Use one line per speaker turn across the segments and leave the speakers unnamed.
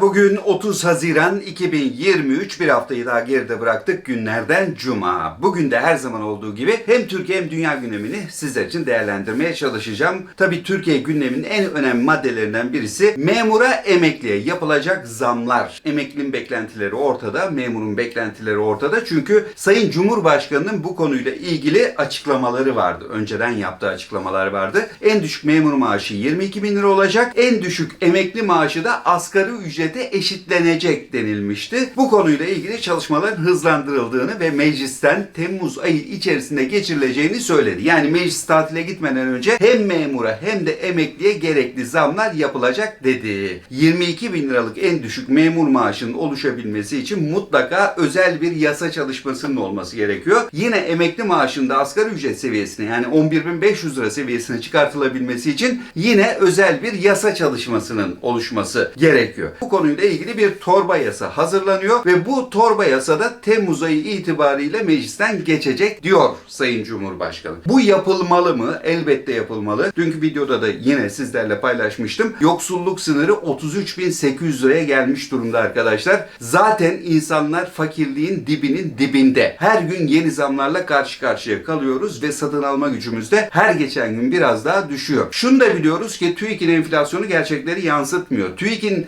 Bugün 30 Haziran 2023 bir haftayı daha geride bıraktık günlerden Cuma. Bugün de her zaman olduğu gibi hem Türkiye hem dünya gündemini sizler için değerlendirmeye çalışacağım. Tabii Türkiye gündeminin en önemli maddelerinden birisi memura emekliye yapılacak zamlar. Emeklinin beklentileri ortada, memurun beklentileri ortada. Çünkü Sayın Cumhurbaşkanı'nın bu konuyla ilgili açıklamaları vardı. Önceden yaptığı açıklamalar vardı. En düşük memur maaşı 22 bin lira olacak. En düşük emekli maaşı da asgari ücrete eşitlenecek denilmişti. Bu konuyla ilgili çalışmaların hızlandırıldığını ve meclisten Temmuz ayı içerisinde geçirileceğini söyledi. Yani meclis tatile gitmeden önce hem memura hem de emekliye gerekli zamlar yapılacak dedi. 22 bin liralık en düşük memur maaşının oluşabilmesi için mutlaka özel bir yasa çalışmasının olması gerekiyor. Yine emekli maaşında asgari ücret seviyesine yani 11.500 lira seviyesine çıkartılabilmesi için yine özel bir yasa çalışmasının oluşması gerekiyor. Bu konuyla ilgili bir torba yasa hazırlanıyor ve bu torba yasada Temmuz ayı itibariyle meclisten geçecek diyor Sayın Cumhurbaşkanı. Bu yapılmalı mı? Elbette yapılmalı. Dünkü videoda da yine sizlerle paylaşmıştım. Yoksulluk sınırı 33.800 liraya gelmiş durumda arkadaşlar. Zaten insanlar fakirliğin dibinin dibinde. Her gün yeni zamlarla karşı karşıya kalıyoruz ve satın alma gücümüz de her geçen gün biraz daha düşüyor. Şunu da biliyoruz ki TÜİK'in enflasyonu gerçekleri yansıtmıyor. TÜİK'in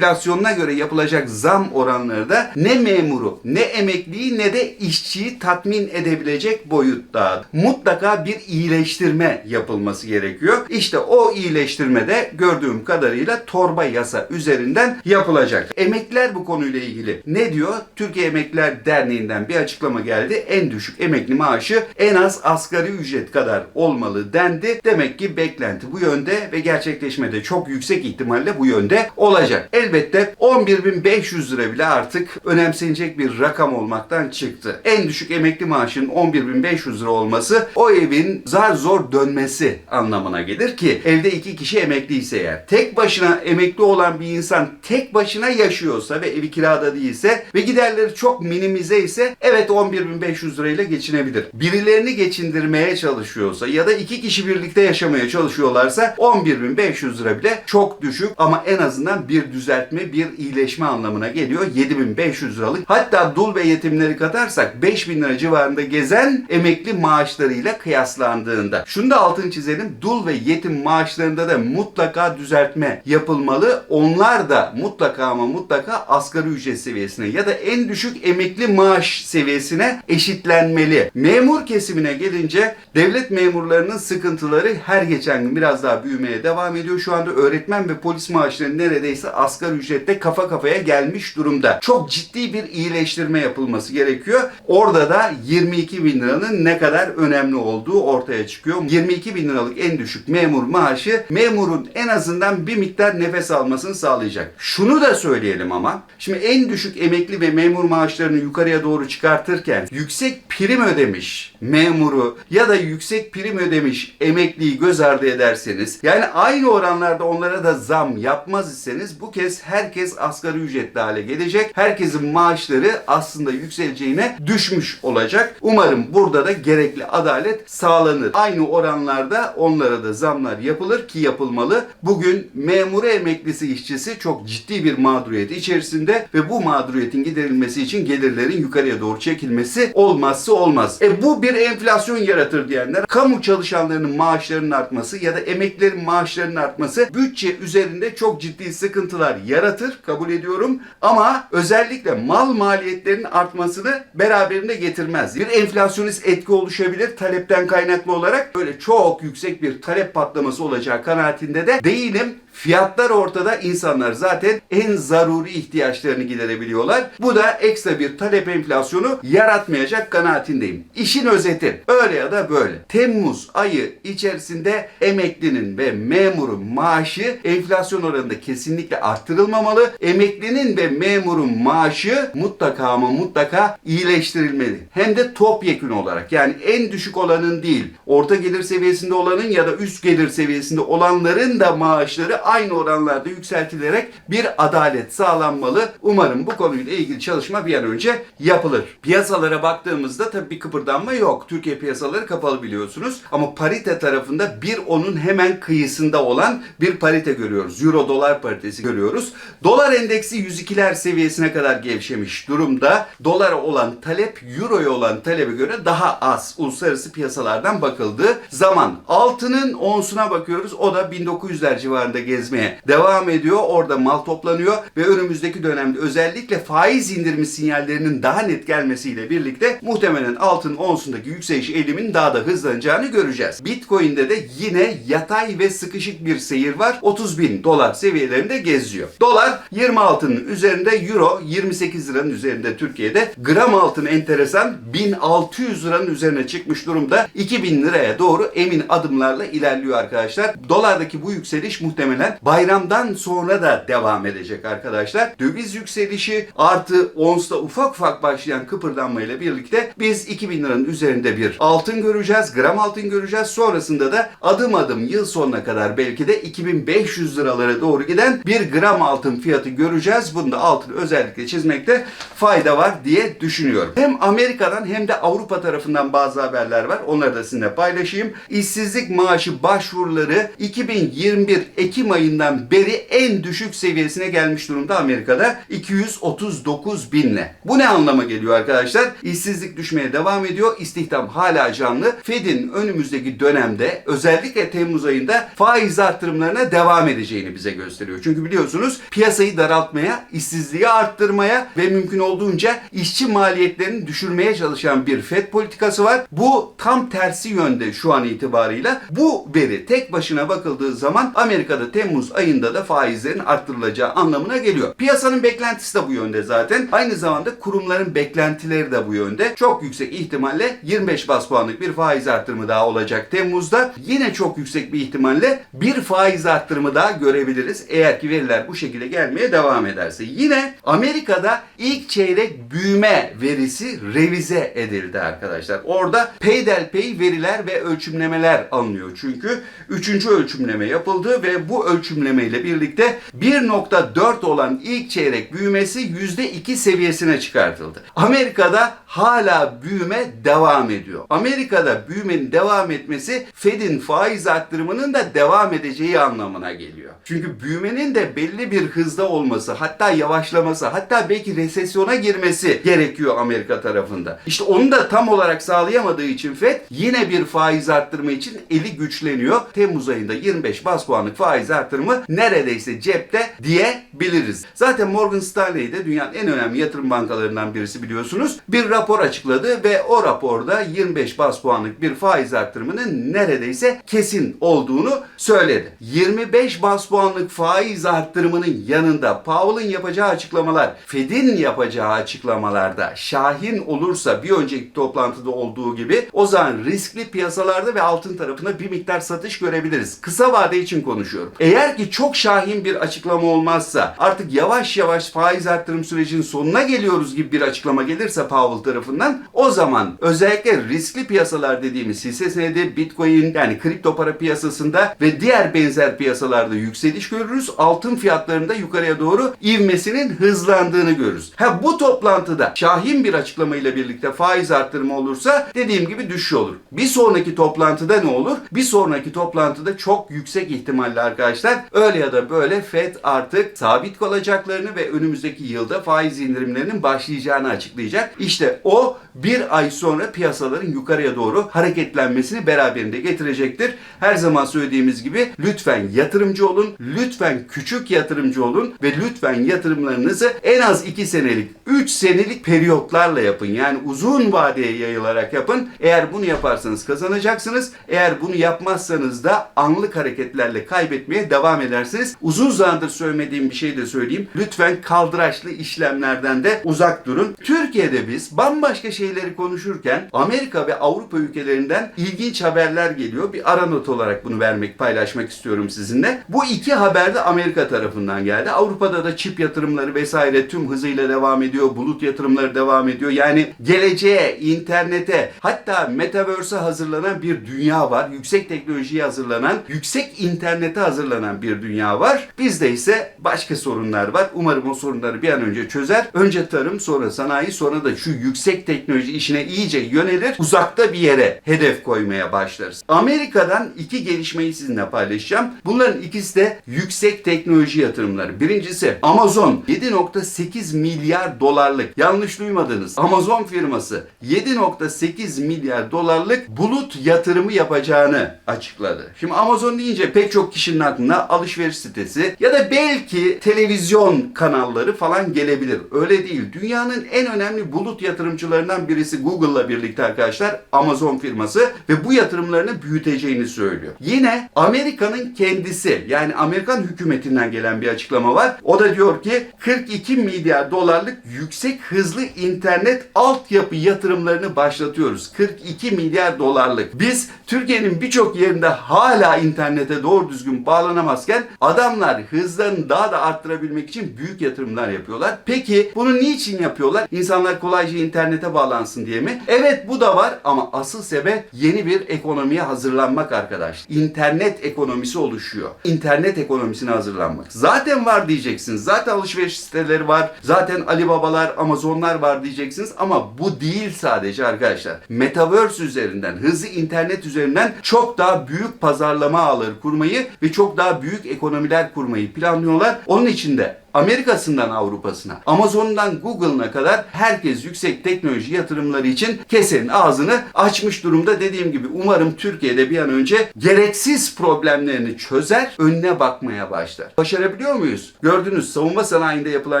enflasyonuna göre yapılacak zam oranları da ne memuru, ne emekliyi ne de işçiyi tatmin edebilecek boyutta. Mutlaka bir iyileştirme yapılması gerekiyor. İşte o iyileştirme de gördüğüm kadarıyla torba yasa üzerinden yapılacak. Emekliler bu konuyla ilgili ne diyor? Türkiye Emekliler Derneği'nden bir açıklama geldi. En düşük emekli maaşı en az asgari ücret kadar olmalı dendi. Demek ki beklenti bu yönde ve gerçekleşme de çok yüksek ihtimalle bu yönde olacak. Elbette 11.500 lira bile artık önemsenecek bir rakam olmaktan çıktı. En düşük emekli maaşının 11.500 lira olması o evin zar zor dönmesi anlamına gelir ki evde iki kişi emekliyse eğer. Tek başına emekli olan bir insan tek başına yaşıyorsa ve evi kirada değilse ve giderleri çok minimize ise evet 11.500 lirayla geçinebilir. Birilerini geçindirmeye çalışıyorsa ya da iki kişi birlikte yaşamaya çalışıyorlarsa 11.500 lira bile çok düşük ama en azından bir düzeltme, bir iyileşme anlamına geliyor. 7500 liralık. Hatta dul ve yetimleri katarsak 5000 lira civarında gezen emekli maaşlarıyla kıyaslandığında. Şunu da altını çizelim. Dul ve yetim maaşlarında da mutlaka düzeltme yapılmalı. Onlar da mutlaka ama mutlaka asgari ücret seviyesine ya da en düşük emekli maaş seviyesine eşitlenmeli. Memur kesimine gelince devlet memurlarının sıkıntıları her geçen gün biraz daha büyümeye devam ediyor. Şu anda öğretmen ve polis maaşları neredeyse asgari ücrette kafa kafaya gelmiş durumda. Çok ciddi bir iyileştirme yapılması gerekiyor. Orada da 22 bin liranın ne kadar önemli olduğu ortaya çıkıyor. 22 bin liralık en düşük memur maaşı memurun en azından bir miktar nefes almasını sağlayacak. Şunu da söyleyelim ama şimdi en düşük emekli ve memur maaşlarını yukarıya doğru çıkartırken yüksek prim ödemiş memuru ya da yüksek prim ödemiş emekliyi göz ardı ederseniz yani aynı oranlarda onlara da zam yapmaz iseniz bu kez herkes asgari ücretli hale gelecek. Herkesin maaşları aslında yükseleceğine düşmüş olacak. Umarım burada da gerekli adalet sağlanır. Aynı oranlarda onlara da zamlar yapılır ki yapılmalı. Bugün memuru emeklisi işçisi çok ciddi bir mağduriyet içerisinde ve bu mağduriyetin giderilmesi için gelirlerin yukarıya doğru çekilmesi olmazsa olmaz. E bu bir enflasyon yaratır diyenler kamu çalışanlarının maaşlarının artması ya da emeklilerin maaşlarının artması bütçe üzerinde çok ciddi sıkıntılar yaratır kabul ediyorum ama özellikle mal maliyetlerinin artmasını beraberinde getirmez. Bir enflasyonist etki oluşabilir talepten kaynaklı olarak böyle çok yüksek bir talep patlaması olacağı kanaatinde de değilim. Fiyatlar ortada insanlar zaten en zaruri ihtiyaçlarını giderebiliyorlar. Bu da ekstra bir talep enflasyonu yaratmayacak kanaatindeyim. İşin özeti öyle ya da böyle. Temmuz ayı içerisinde emeklinin ve memurun maaşı enflasyon oranında kesinlikle arttırılmamalı. Emeklinin ve memurun maaşı mutlaka ama mutlaka iyileştirilmeli. Hem de topyekün olarak yani en düşük olanın değil orta gelir seviyesinde olanın ya da üst gelir seviyesinde olanların da maaşları aynı oranlarda yükseltilerek bir adalet sağlanmalı. Umarım bu konuyla ilgili çalışma bir an önce yapılır. Piyasalara baktığımızda tabii bir kıpırdanma yok. Türkiye piyasaları kapalı biliyorsunuz. Ama parite tarafında bir onun hemen kıyısında olan bir parite görüyoruz. Euro dolar paritesi görüyoruz. Dolar endeksi 102'ler seviyesine kadar gevşemiş durumda. Dolara olan talep Euro'ya olan talebe göre daha az. Uluslararası piyasalardan bakıldığı zaman altının onsuna bakıyoruz. O da 1900'ler civarında gezmeye devam ediyor. Orada mal toplanıyor ve önümüzdeki dönemde özellikle faiz indirimi sinyallerinin daha net gelmesiyle birlikte muhtemelen altın onsundaki yükseliş eğiliminin daha da hızlanacağını göreceğiz. Bitcoin'de de yine yatay ve sıkışık bir seyir var. 30 bin dolar seviyelerinde geziyor. Dolar 26'nın üzerinde, euro 28 liranın üzerinde Türkiye'de. Gram altın enteresan 1600 liranın üzerine çıkmış durumda. 2000 liraya doğru emin adımlarla ilerliyor arkadaşlar. Dolardaki bu yükseliş muhtemelen bayramdan sonra da devam edecek arkadaşlar. Döviz yükselişi artı onsta ufak ufak başlayan kıpırdanmayla birlikte biz 2000 liranın üzerinde bir altın göreceğiz. Gram altın göreceğiz. Sonrasında da adım adım yıl sonuna kadar belki de 2500 liralara doğru giden bir gram altın fiyatı göreceğiz. Bunda altın özellikle çizmekte fayda var diye düşünüyorum. Hem Amerika'dan hem de Avrupa tarafından bazı haberler var. Onları da sizinle paylaşayım. İşsizlik maaşı başvuruları 2021 Ekim ayından beri en düşük seviyesine gelmiş durumda Amerika'da. 239 binle. Bu ne anlama geliyor arkadaşlar? İşsizlik düşmeye devam ediyor. İstihdam hala canlı. Fed'in önümüzdeki dönemde özellikle Temmuz ayında faiz artırımlarına devam edeceğini bize gösteriyor. Çünkü biliyorsunuz piyasayı daraltmaya, işsizliği arttırmaya ve mümkün olduğunca işçi maliyetlerini düşürmeye çalışan bir Fed politikası var. Bu tam tersi yönde şu an itibarıyla. Bu veri tek başına bakıldığı zaman Amerika'da Temmuz ayında da faizlerin arttırılacağı anlamına geliyor. Piyasanın beklentisi de bu yönde zaten. Aynı zamanda kurumların beklentileri de bu yönde. Çok yüksek ihtimalle 25 bas puanlık bir faiz arttırımı daha olacak Temmuz'da. Yine çok yüksek bir ihtimalle bir faiz arttırımı daha görebiliriz. Eğer ki veriler bu şekilde gelmeye devam ederse. Yine Amerika'da ilk çeyrek büyüme verisi revize edildi arkadaşlar. Orada peyderpey veriler ve ölçümlemeler alınıyor. Çünkü üçüncü ölçümleme yapıldı ve bu ölçümleme ile birlikte 1.4 olan ilk çeyrek büyümesi %2 seviyesine çıkartıldı. Amerika'da hala büyüme devam ediyor. Amerika'da büyümenin devam etmesi Fed'in faiz arttırımının da devam edeceği anlamına geliyor. Çünkü büyümenin de belli bir hızda olması, hatta yavaşlaması, hatta belki resesyona girmesi gerekiyor Amerika tarafında. İşte onu da tam olarak sağlayamadığı için Fed yine bir faiz arttırma için eli güçleniyor. Temmuz ayında 25 bas puanlık faiz arttırımı neredeyse cepte diyebiliriz. Zaten Morgan Stanley de dünyanın en önemli yatırım bankalarından birisi biliyorsunuz. Bir rapor açıkladı ve o raporda 25 bas puanlık bir faiz arttırımının neredeyse kesin olduğunu söyledi. 25 bas puanlık faiz arttırımının yanında Powell'ın yapacağı açıklamalar, Fed'in yapacağı açıklamalarda şahin olursa bir önceki toplantıda olduğu gibi o zaman riskli piyasalarda ve altın tarafına bir miktar satış görebiliriz. Kısa vade için konuşuyorum. Eğer ki çok şahin bir açıklama olmazsa artık yavaş yavaş faiz arttırım sürecinin sonuna geliyoruz gibi bir açıklama gelirse Powell tarafından o zaman özellikle riskli piyasalar dediğimiz hisse senedi, bitcoin yani kripto para piyasasında ve diğer benzer piyasalarda yükseliş görürüz. Altın fiyatlarında yukarıya doğru ivmesinin hızlandığını görürüz. Ha bu toplantıda şahin bir açıklamayla birlikte faiz arttırımı olursa dediğim gibi düşüş olur. Bir sonraki toplantıda ne olur? Bir sonraki toplantıda çok yüksek ihtimalle arkadaşlar öyle ya da böyle Fed artık sabit kalacaklarını ve önümüzdeki yılda faiz indirimlerinin başlayacağını açıklayacak. İşte o bir ay sonra piyasaların yukarıya doğru hareketlenmesini beraberinde getirecektir. Her zaman söylediğimiz gibi lütfen yatırımcı olun, lütfen küçük yatırımcı olun ve lütfen yatırımlarınızı en az 2 senelik, 3 senelik periyotlarla yapın. Yani uzun vadeye yayılarak yapın. Eğer bunu yaparsanız kazanacaksınız. Eğer bunu yapmazsanız da anlık hareketlerle kaybetmeye devam edersiniz. Uzun zamandır söylemediğim bir şey de söyleyeyim. Lütfen kaldıraçlı işlemlerden de uzak durun. Türkiye'de biz bambaşka şeyleri konuşurken Amerika ve Avrupa ülkelerinden ilginç haberler geliyor. Bir ara not olarak bunu vermek, paylaşmak istiyorum sizinle. Bu iki haber de Amerika tarafından geldi. Avrupa'da da çip yatırımları vesaire tüm hızıyla devam ediyor. Bulut yatırımları devam ediyor. Yani geleceğe, internete hatta metaverse'e hazırlanan bir dünya var. Yüksek teknolojiye hazırlanan, yüksek internete hazırlanan bir dünya var. Bizde ise başka sorunlar var. Umarım o sorunları bir an önce çözer. Önce tarım, sonra sanayi, sonra da şu yüksek teknoloji işine iyice yönelir. Uzakta bir yere hedef koymaya başlarız. Amerika'dan iki gelişmeyi sizinle paylaşacağım. Bunların ikisi de yüksek teknoloji yatırımları. Birincisi Amazon 7.8 milyar dolarlık yanlış duymadınız. Amazon firması 7.8 milyar dolarlık bulut yatırımı yapacağını açıkladı. Şimdi Amazon deyince pek çok kişinin alışveriş sitesi ya da belki televizyon kanalları falan gelebilir. Öyle değil. Dünyanın en önemli bulut yatırımcılarından birisi Google'la birlikte arkadaşlar Amazon firması ve bu yatırımlarını büyüteceğini söylüyor. Yine Amerika'nın kendisi yani Amerikan hükümetinden gelen bir açıklama var. O da diyor ki 42 milyar dolarlık yüksek hızlı internet altyapı yatırımlarını başlatıyoruz. 42 milyar dolarlık. Biz Türkiye'nin birçok yerinde hala internete doğru düzgün bağlanamazken adamlar hızlarını daha da arttırabilmek için büyük yatırımlar yapıyorlar. Peki bunu niçin yapıyorlar? İnsanlar kolayca internete bağlansın diye mi? Evet bu da var ama asıl sebep yeni bir ekonomiye hazırlanmak arkadaş. İnternet ekonomisi oluşuyor. İnternet ekonomisine hazırlanmak. Zaten var diyeceksiniz. Zaten alışveriş siteleri var. Zaten Alibabalar, Amazonlar var diyeceksiniz ama bu değil sadece arkadaşlar. Metaverse üzerinden, hızlı internet üzerinden çok daha büyük pazarlama ağları kurmayı ve çok daha büyük ekonomiler kurmayı planlıyorlar. Onun için de Amerika'sından Avrupa'sına, Amazon'dan Google'ına kadar herkes yüksek teknoloji yatırımları için kesenin ağzını açmış durumda. Dediğim gibi umarım Türkiye'de bir an önce gereksiz problemlerini çözer, önüne bakmaya başlar. Başarabiliyor muyuz? Gördünüz savunma sanayinde yapılan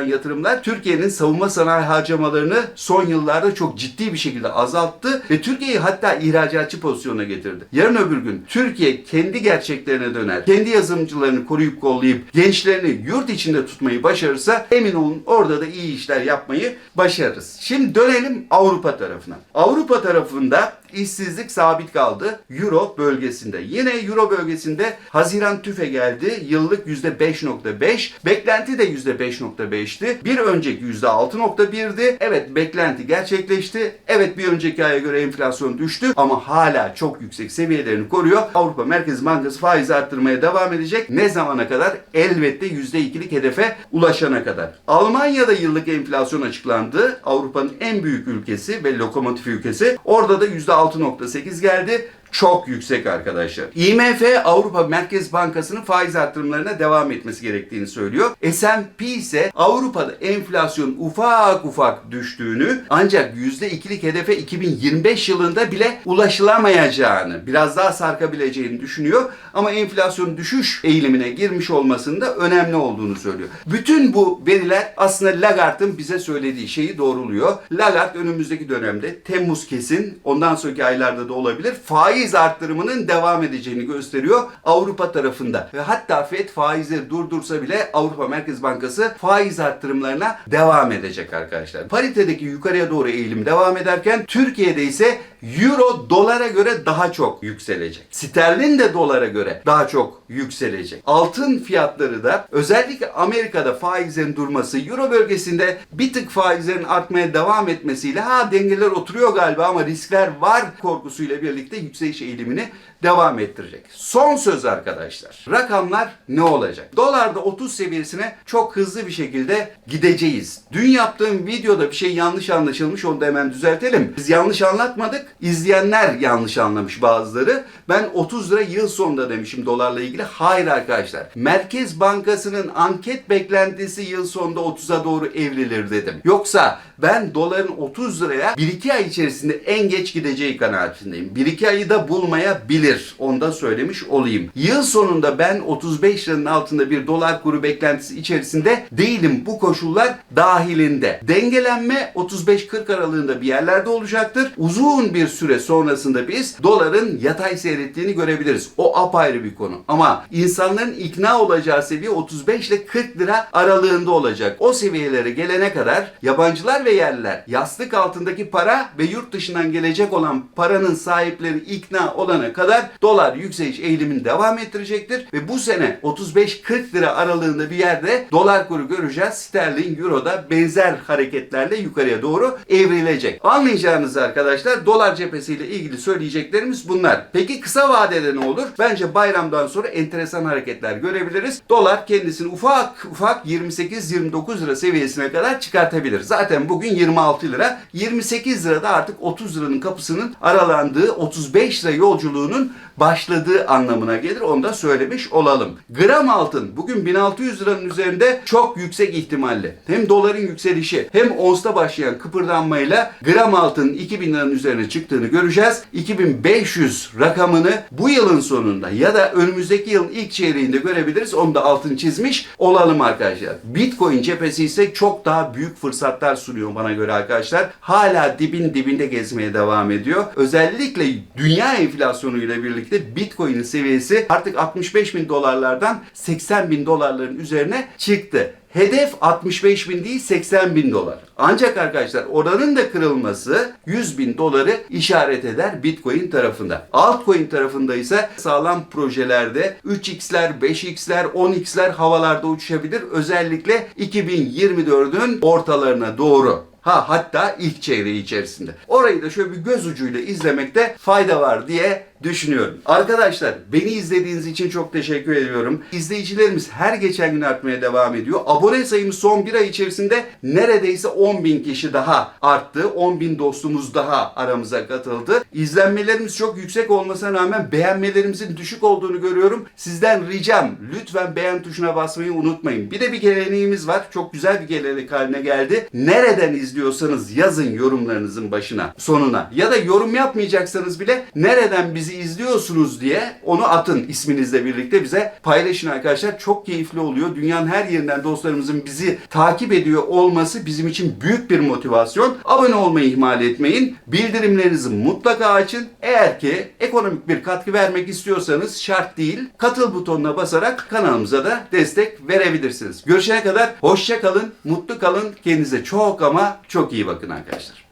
yatırımlar Türkiye'nin savunma sanayi harcamalarını son yıllarda çok ciddi bir şekilde azalttı ve Türkiye'yi hatta ihracatçı pozisyona getirdi. Yarın öbür gün Türkiye kendi gerçeklerine döner, kendi yazılımcılarını koruyup kollayıp gençlerini yurt içinde tutmayı başarırsa emin olun orada da iyi işler yapmayı başarırız. Şimdi dönelim Avrupa tarafına. Avrupa tarafında işsizlik sabit kaldı Euro bölgesinde. Yine Euro bölgesinde Haziran tüfe geldi. Yıllık %5.5. Beklenti de %5.5'ti. Bir önceki %6.1'di. Evet beklenti gerçekleşti. Evet bir önceki aya göre enflasyon düştü ama hala çok yüksek seviyelerini koruyor. Avrupa Merkez Bankası faiz arttırmaya devam edecek. Ne zamana kadar? Elbette %2'lik hedefe ulaşana kadar. Almanya'da yıllık enflasyon açıklandı. Avrupa'nın en büyük ülkesi ve lokomotif ülkesi. Orada da %6.8 geldi çok yüksek arkadaşlar. IMF Avrupa Merkez Bankası'nın faiz arttırımlarına devam etmesi gerektiğini söylüyor. S&P ise Avrupa'da enflasyon ufak ufak düştüğünü ancak %2'lik hedefe 2025 yılında bile ulaşılamayacağını, biraz daha sarkabileceğini düşünüyor. Ama enflasyon düşüş eğilimine girmiş olmasının da önemli olduğunu söylüyor. Bütün bu veriler aslında Lagarde'ın bize söylediği şeyi doğruluyor. Lagarde önümüzdeki dönemde Temmuz kesin, ondan sonraki aylarda da olabilir. Faiz faiz arttırımının devam edeceğini gösteriyor Avrupa tarafında. Ve hatta FED faizleri durdursa bile Avrupa Merkez Bankası faiz arttırımlarına devam edecek arkadaşlar. Paritedeki yukarıya doğru eğilim devam ederken Türkiye'de ise Euro dolara göre daha çok yükselecek. Sterlin de dolara göre daha çok yükselecek. Altın fiyatları da özellikle Amerika'da faizlerin durması, Euro bölgesinde bir tık faizlerin artmaya devam etmesiyle ha dengeler oturuyor galiba ama riskler var korkusuyla birlikte yükseliş eğilimini devam ettirecek. Son söz arkadaşlar. Rakamlar ne olacak? Dolarda 30 seviyesine çok hızlı bir şekilde gideceğiz. Dün yaptığım videoda bir şey yanlış anlaşılmış onu da hemen düzeltelim. Biz yanlış anlatmadık. İzleyenler yanlış anlamış bazıları. Ben 30 lira yıl sonunda demişim dolarla ilgili. Hayır arkadaşlar. Merkez Bankası'nın anket beklentisi yıl sonunda 30'a doğru evrilir dedim. Yoksa ben doların 30 liraya 1-2 ay içerisinde en geç gideceği kanaatindeyim. 1-2 ayı da bulmayabilir. Onu da söylemiş olayım. Yıl sonunda ben 35 liranın altında bir dolar kuru beklentisi içerisinde değilim. Bu koşullar dahilinde. Dengelenme 35-40 aralığında bir yerlerde olacaktır. Uzun bir süre sonrasında biz doların yatay seyrettiğini görebiliriz. O apayrı bir konu. Ama insanların ikna olacağı seviye 35 ile 40 lira aralığında olacak. O seviyelere gelene kadar yabancılar ve yerliler yastık altındaki para ve yurt dışından gelecek olan paranın sahipleri ikna olana kadar dolar yükseliş eğilimini devam ettirecektir ve bu sene 35-40 lira aralığında bir yerde dolar kuru göreceğiz. Sterlin, Euro da benzer hareketlerle yukarıya doğru evrilecek. Anlayacağınız arkadaşlar dolar cephesiyle ilgili söyleyeceklerimiz bunlar. Peki kısa vadede ne olur? Bence bayramdan sonra enteresan hareketler görebiliriz. Dolar kendisini ufak ufak 28-29 lira seviyesine kadar çıkartabilir. Zaten bugün 26 lira. 28 lirada artık 30 liranın kapısının aralandığı 35 lira yolculuğunun başladığı anlamına gelir. Onu da söylemiş olalım. Gram altın bugün 1600 liranın üzerinde çok yüksek ihtimalle. Hem doların yükselişi hem onsta başlayan kıpırdanmayla gram altının 2000 liranın üzerine çıktığını göreceğiz. 2500 rakamını bu yılın sonunda ya da önümüzdeki yılın ilk çeyreğinde görebiliriz. Onu da altın çizmiş olalım arkadaşlar. Bitcoin cephesi ise çok daha büyük fırsatlar sunuyor bana göre arkadaşlar. Hala dibin dibinde gezmeye devam ediyor. Özellikle dünya enflasyonu birlikte Bitcoin'in seviyesi artık 65 bin dolarlardan 80 bin dolarların üzerine çıktı. Hedef 65 bin değil 80 bin dolar. Ancak arkadaşlar oranın da kırılması 100 bin doları işaret eder Bitcoin tarafında. Altcoin tarafında ise sağlam projelerde 3x'ler, 5x'ler, 10x'ler havalarda uçuşabilir. Özellikle 2024'ün ortalarına doğru. Ha hatta ilk çeyreği içerisinde. Orayı da şöyle bir göz ucuyla izlemekte fayda var diye düşünüyorum. Arkadaşlar beni izlediğiniz için çok teşekkür ediyorum. İzleyicilerimiz her geçen gün artmaya devam ediyor. Abone sayımız son bir ay içerisinde neredeyse 10 bin kişi daha arttı. 10 bin dostumuz daha aramıza katıldı. İzlenmelerimiz çok yüksek olmasına rağmen beğenmelerimizin düşük olduğunu görüyorum. Sizden ricam lütfen beğen tuşuna basmayı unutmayın. Bir de bir geleneğimiz var. Çok güzel bir gelenek haline geldi. Nereden izliyorsanız yazın yorumlarınızın başına, sonuna. Ya da yorum yapmayacaksanız bile nereden bizi izliyorsunuz diye onu atın isminizle birlikte bize paylaşın arkadaşlar. Çok keyifli oluyor. Dünyanın her yerinden dostlarımızın bizi takip ediyor olması bizim için büyük bir motivasyon. Abone olmayı ihmal etmeyin. Bildirimlerinizi mutlaka açın. Eğer ki ekonomik bir katkı vermek istiyorsanız şart değil. Katıl butonuna basarak kanalımıza da destek verebilirsiniz. Görüşene kadar hoşça kalın, mutlu kalın. Kendinize çok ama çok iyi bakın arkadaşlar.